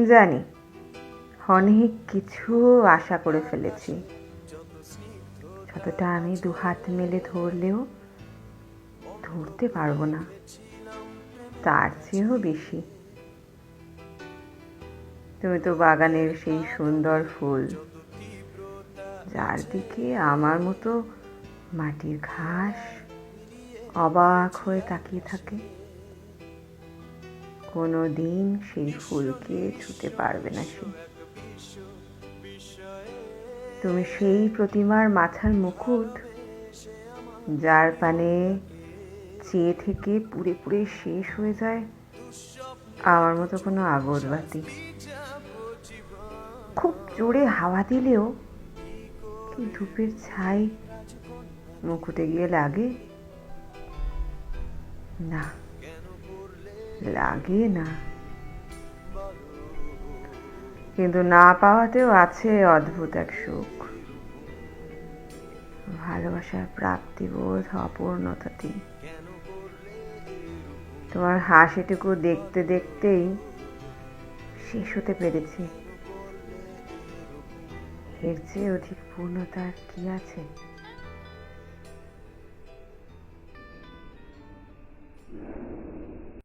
জানি। অনেক কিছু আশা করে ফেলেছি। যতটা আমি দু হাত মেলে ধরলেও ধরতে পারব না। তার চেয়েও বেশি। তুমি তো বাগানের সেই সুন্দর ফুল, যার দিকে আমার মতো মাটির ঘাস অবাক হয়ে তাকিয়ে থাকে। কোনো দিন সেই ফুলকে ছুতে পারবে না সে। তুমি সেই প্রতিমার মাথার মুকুট, যার পানে চেয়ে থেকে পুড়ে পুড়ে শেষ হয়ে যায়, আমার মতো কোনো আগরবাতি। খুব জোরে হাওয়া দিলেও কি ধূপের ছাই মুকুটে গিয়ে লাগে? না। লাগে না। কিন্তু না পাওয়াতেও আছে অদ্ভুত এক সুখ। ভালোবাসার প্রাপ্তিবোধ অপূর্ণতাতে তোমার হাসিটুকু দেখতে দেখতেই শেষ হতে পেরেছি। এর চেয়ে অধিক পূর্ণতা কি আছে?